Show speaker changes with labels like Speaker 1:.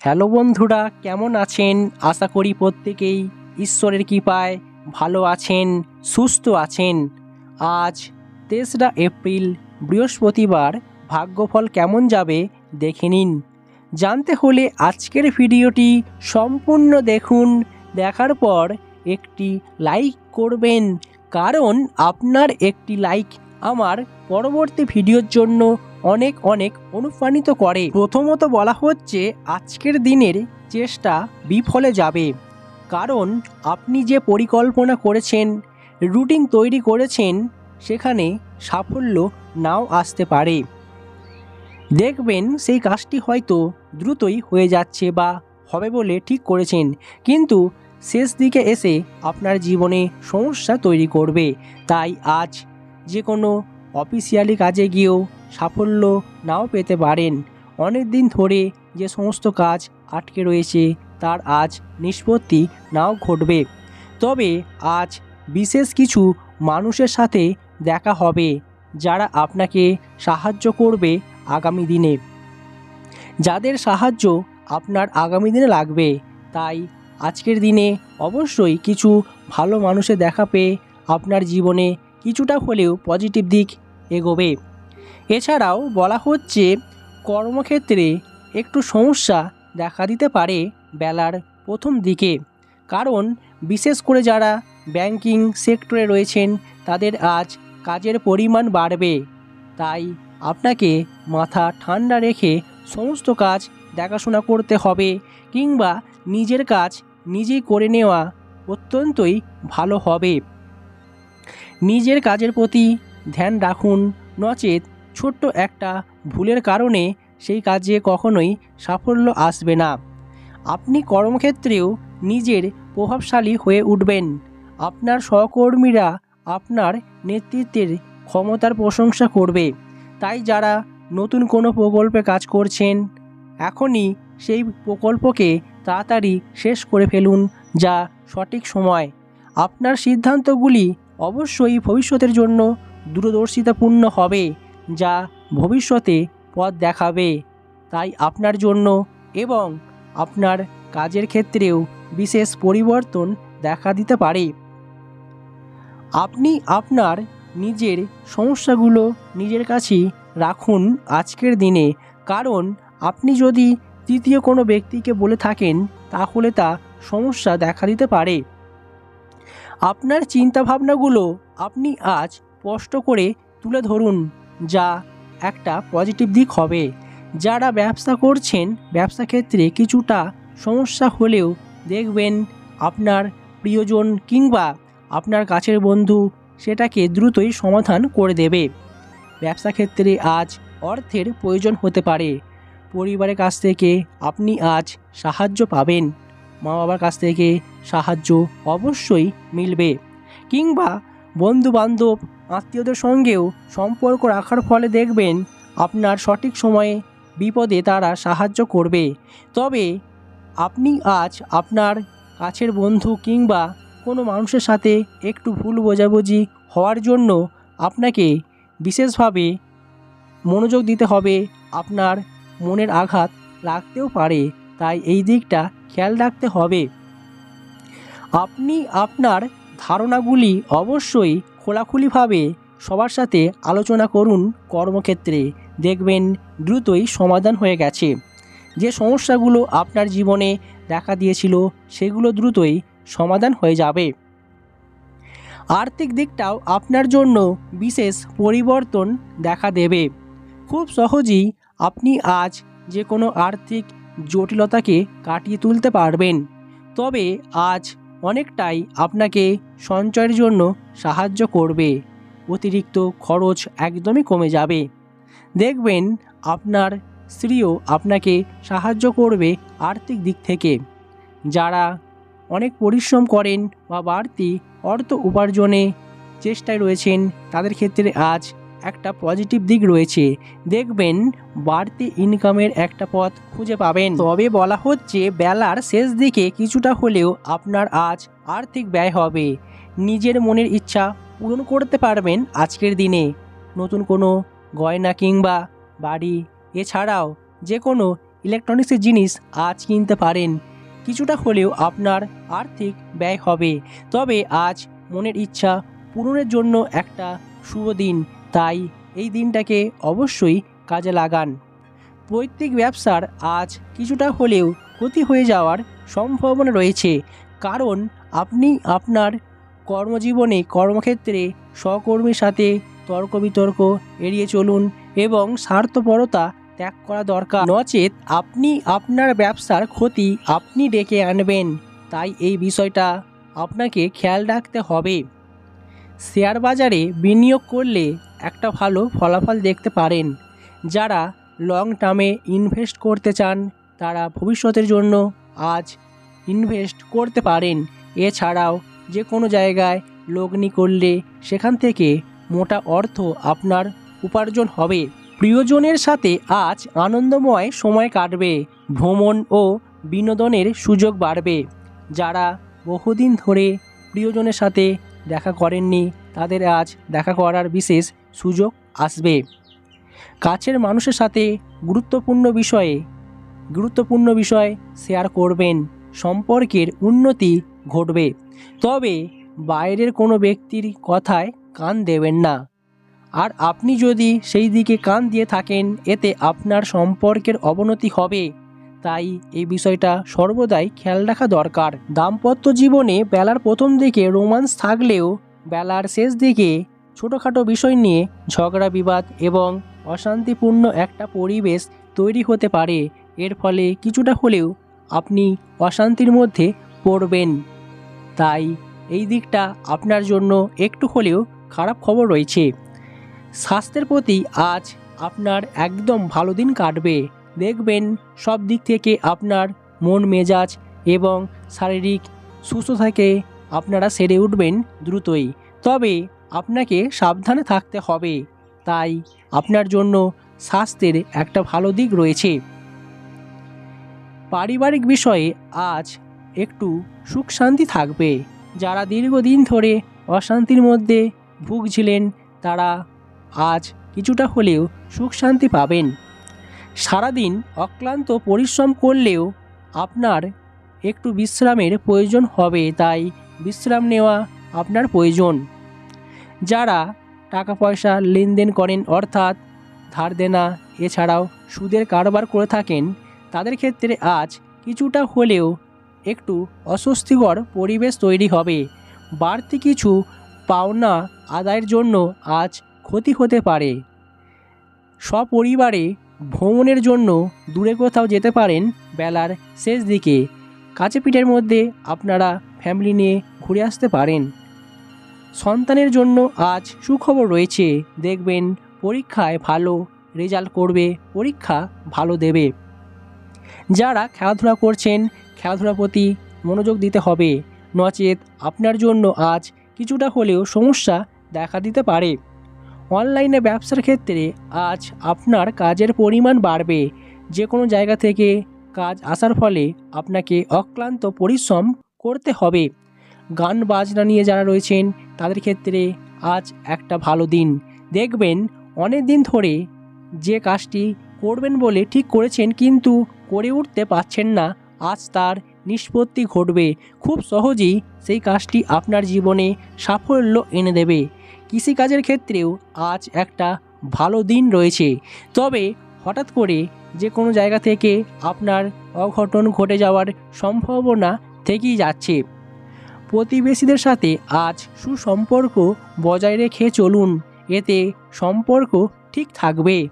Speaker 1: Hello বন্ধুরা, কেমন আছেন? আশা করি প্রত্যেকেই ঈশ্বরের কৃপায় ভালো আছেন, সুস্থ আছেন। আজ তেসরা এপ্রিল, বৃহস্পতিবার, ভাগ্যফল কেমন যাবে দেখে নিন। জানতে হলে আজকের ভিডিওটি সম্পূর্ণ দেখুন, দেখার পর একটি লাইক করবেন, কারণ আপনার একটি লাইক আমার পরবর্তী ভিডিওর জন্য অনেক অনেক অনুপ্রাণিত করে। প্রথমত বলা হচ্ছে, আজকের দিনের চেষ্টা বিফলে যাবে। কারণ আপনি যে পরিকল্পনা করেছেন, রুটিন তৈরি করেছেন, সেখানে সাফল্য নাও আসতে পারে। দেখবেন সেই কাজটি হয়তো দ্রুতই হয়ে যাচ্ছে বা হবে বলে ঠিক করেছেন, কিন্তু শেষ দিকে এসে আপনার জীবনে সমস্যা তৈরি করবে। তাই আজ যে কোনো অফিসিয়ালি কাজে গিয়েও সাফল্য নাও পেতে পারেন। অনেক দিন ধরে যে সমস্ত কাজ আটকে রয়েছে, তার আজ নিষ্পত্তি নাও ঘটবে। তবে আজ বিশেষ কিছু মানুষের সাথে দেখা হবে, যারা আপনাকে সাহায্য করবে আগামী দিনে। যাদের সাহায্য আপনার আগামী দিনে লাগবে, তাই আজকের দিনে অবশ্যই কিছু ভালো মানুষের দেখা পেয়ে আপনার জীবনে কিছুটা হলেও পজিটিভ দিক এগোবে। এছাড়াও বলা হচ্ছে, কর্মক্ষেত্রে একটু সমস্যা দেখা দিতে পারে বেলার প্রথম দিকে। কারণ বিশেষ করে যারা ব্যাংকিং সেক্টরে রয়েছেন, তাদের আজ কাজের পরিমাণ বাড়বে। তাই আপনাকে মাথা ঠান্ডা রেখে সমস্ত কাজ দেখাশোনা করতে হবে কিংবা নিজের কাজ নিজেই করে নেওয়া অত্যন্তই ভালো হবে। নিজের কাজের প্রতি ধ্যান রাখুন। নচেত ছোট্ট একটা ভুলের কারণে সেই কাজে কখনোই সাফল্য আসবে না। আপনি কর্মক্ষেত্রেও নিজের প্রভাবশালী হয়ে উঠবেন। আপনার সহকর্মীরা আপনার নেতৃত্বের ক্ষমতার প্রশংসা করবে। তাই যারা নতুন কোনো প্রকল্পে কাজ করছেন, এখনই সেই প্রকল্পকে তাড়াতাড়ি শেষ করে ফেলুন যা সঠিক সময়। আপনার সিদ্ধান্তগুলি অবশ্যই ভবিষ্যতের জন্য দূরদর্শিতাপূর্ণ হবে, যা ভবিষ্যতে পথ দেখাবে। তাই আপনার জন্য এবং আপনার কাজের ক্ষেত্রেও বিশেষ পরিবর্তন দেখা দিতে পারে। আপনি আপনার নিজের সমস্যাগুলো নিজের কাছেই রাখুন আজকের দিনে, কারণ আপনি যদি তৃতীয় কোনো ব্যক্তিকে বলে থাকেন, তাহলে তা সমস্যা দেখা দিতে পারে। আপনার চিন্তাভাবনাগুলো আপনি আজ স্পষ্ট করে তুলে ধরুন, যা একটা পজিটিভ দিক হবে। যারা ব্যবসা করছেন, ব্যবসা ক্ষেত্রে কিছুটা সমস্যা হলেও দেখবেন আপনার প্রিয়জন কিংবা আপনার কাছের বন্ধু সেটাকে দ্রুতই সমাধান করে দেবে। ব্যবসা ক্ষেত্রে আজ অর্থের প্রয়োজন হতে পারে। পরিবারের কাছ থেকে আপনি আজ সাহায্য পাবেন। মা বাবার কাছ থেকে সাহায্য অবশ্যই মিলবে। কিংবা বন্ধু বান্ধব আত্মীয়দের সঙ্গেও সম্পর্ক রাখার ফলে দেখবেন আপনার সঠিক সময়ে বিপদে তারা সাহায্য করবে। তবে আপনি আজ আপনার কাছের বন্ধু কিংবা কোনো মানুষের সাথে একটু ভুল বোঝাবুঝি হওয়ার জন্য আপনাকে বিশেষভাবে মনোযোগ দিতে হবে। আপনার মনের আঘাত লাগতেও পারে। তাই এই দিকটা খেয়াল রাখতে হবে। আপনি আপনার ধারণাগুলি অবশ্যই খোলাখুলিভাবে সবার সাথে আলোচনা করুন কর্মক্ষেত্রে। দেখবেন দ্রুতই সমাধান হয়ে গেছে। যে সমস্যাগুলো আপনার জীবনে দেখা দিয়েছিল, সেগুলো দ্রুতই সমাধান হয়ে যাবে। আর্থিক দিকটাও আপনার জন্য বিশেষ পরিবর্তন দেখা দেবে। খুব সহজেই আপনি আজ যে কোনো আর্থিক জটিলতাকে কাটিয়ে তুলতে পারবেন। তবে আজ অনেকটাই আপনাকে সঞ্চয়ের জন্য সাহায্য করবে। অতিরিক্ত খরচ একদমই কমে যাবে। দেখবেন আপনার স্ত্রীও আপনাকে সাহায্য করবে আর্থিক দিক থেকে। যারা অনেক পরিশ্রম করেন বা বাড়তি অর্থ উপার্জনে চেষ্টায় রয়েছেন, তাদের ক্ষেত্রে আজ একটা পজিটিভ দিক রয়েছে। দেখবেন, বাড়তি ইনকামের একটা পথ খুঁজে পাবেন। তবে বলা হচ্ছে, বেলার শেষ দিকে কিছুটা হলেও আপনার আজ আর্থিক ব্যয় হবে। নিজের মনের ইচ্ছা পূরণ করতে পারবেন আজকের দিনে। নতুন কোনো গয়না কিংবা বাড়ি, এছাড়াও যে কোনো ইলেকট্রনিক্সের জিনিস আজ কিনতে পারেন। কিছুটা হলেও আপনার আর্থিক ব্যয় হবে। তবে আজ মনের ইচ্ছা পূরণের জন্য একটা শুভ দিন। তাই এই দিনটাকে অবশ্যই কাজে লাগান। পৈতৃক ব্যবসার আজ কিছুটা হলেও ক্ষতি হয়ে যাওয়ার সম্ভাবনা রয়েছে, কারণ আপনি আপনার কর্মজীবনে কর্মক্ষেত্রে সহকর্মীর সাথে তর্ক বিতর্ক এড়িয়ে চলুন এবং স্বার্থপরতা ত্যাগ করা দরকার। নচেত আপনি আপনার ব্যবসার ক্ষতি আপনি ডেকে আনবেন, তাই এই বিষয়টা আপনাকে খেয়াল রাখতে হবে। শেয়ার বাজারে বিনিয়োগ করলে একটা ভালো ফলাফল দেখতে পারেন। যারা লং টার্মে ইনভেস্ট করতে চান, তারা ভবিষ্যতের জন্য আজ ইনভেস্ট করতে পারেন। এছাড়াও যে কোনো জায়গায় লগ্নি করলে সেখান থেকে মোটা অর্থ আপনার উপার্জন হবে। প্রিয়জনের সাথে আজ আনন্দময় সময় কাটবে। ভ্রমণ ও বিনোদনের সুযোগ বাড়বে। যারা বহুদিন ধরে প্রিয়জনের সাথে দেখা করেননি, তাদের আজ দেখা করার বিশেষ সুযোগ আসবে। কাছের মানুষের সাথে গুরুত্বপূর্ণ বিষয়ে, গুরুত্বপূর্ণ বিষয় শেয়ার করবেন। সম্পর্কের উন্নতি ঘটবে। তবে বাইরের কোনো ব্যক্তির কথায় কান দেবেন না। আর আপনি যদি সেই দিকে কান দিয়ে থাকেন, এতে আপনার সম্পর্কের অবনতি হবে। তাই এই বিষয়টা সর্বদাই খেয়াল রাখা দরকার। দাম্পত্য জীবনে বেলার প্রথম দিকে রোমান্স থাকলেও, বেলার শেষ দিকে ছোটোখাটো বিষয় নিয়ে ঝগড়া, বিবাদ এবং অশান্তিপূর্ণ একটা পরিবেশ তৈরি হতে পারে। এর ফলে কিছুটা হলেও আপনি অশান্তির মধ্যে পড়বেন। তাই এই দিকটা আপনার জন্য একটু হলেও খারাপ খবর রয়েছে। স্বাস্থ্যের প্রতি আজ আপনার একদম ভালো দিন কাটবে। দেখবেন সব দিক থেকে আপনার মন মেজাজ এবং শারীরিক সুস্থ থেকে আপনারা সেরে উঠবেন দ্রুতই। তবে আপনাকে সাবধানে থাকতে হবে। তাই আপনার জন্য স্বাস্থ্যের একটা ভালো দিক রয়েছে। পারিবারিক বিষয়ে আজ একটু সুখ শান্তি থাকবে। যারা দীর্ঘদিন ধরে অশান্তির মধ্যে ভুগছিলেন, তারা আজ কিছুটা হলেও সুখ শান্তি পাবেন। সারাদিন অক্লান্ত পরিশ্রম করলেও আপনার একটু বিশ্রামের প্রয়োজন হবে, তাই বিশ্রাম নেওয়া আপনার প্রয়োজন। যারা টাকা পয়সা লেনদেন করেন অর্থাৎ ধার দেনা, এছাড়াও সুদের কারবার করে থাকেন, তাদের ক্ষেত্রে আজ কিছুটা হলেও একটু অস্বস্তিকর পরিবেশ তৈরি হবে। বাড়তি কিছু পাওনা আদায়ের জন্য আজ ক্ষতি হতে পারে। সপরিবারে ভ্রমণের জন্য দূরে কোথাও যেতে পারেন বেলার শেষ দিকে। কাছে পিঠের মধ্যে আপনারা ফ্যামিলি নিয়ে ঘুরে আসতে পারেন। সন্তানের জন্য আজ সুখবর রয়েছে। দেখবেন, পরীক্ষায় ভালো রেজাল্ট করবে, পরীক্ষা ভালো দেবে। যারা খেলাধুলা করছেন, খেলাধুলার প্রতি মনোযোগ দিতে হবে। নচেত আপনার জন্য আজ কিছুটা হলেও সমস্যা দেখা দিতে পারে। অনলাইনে ব্যবসার ক্ষেত্রে আজ আপনার কাজের পরিমাণ বাড়বে। যে কোনো জায়গা থেকে কাজ আসার ফলে আপনাকে অক্লান্ত পরিশ্রম করতে হবে। গান বাজনা নিয়ে যারা রয়েছেন তাদের ক্ষেত্রে আজ একটা ভালো দিন। দেখবেন অনেক দিন ধরে যে কাজটি করবেন বলে ঠিক করেছেন কিন্তু করে উঠতে পারছেন না। আজ তার নিষ্পত্তি ঘটবে। খুব সহজেই সেই কাজটি আপনার জীবনে সাফল্য এনে দেবে। কৃষিকাজের ক্ষেত্রেও আজ একটা ভালো দিন রয়েছে। তবে হঠাৎ করে যে কোনো জায়গা থেকে আপনার অঘটন ঘটে যাওয়ার সম্ভাবনা থেকেই যাচ্ছে। প্রতিবেশীদের সাথে আজ সুসম্পর্ক বজায় রেখে চলুন। এতে সম্পর্ক ঠিক থাকবে।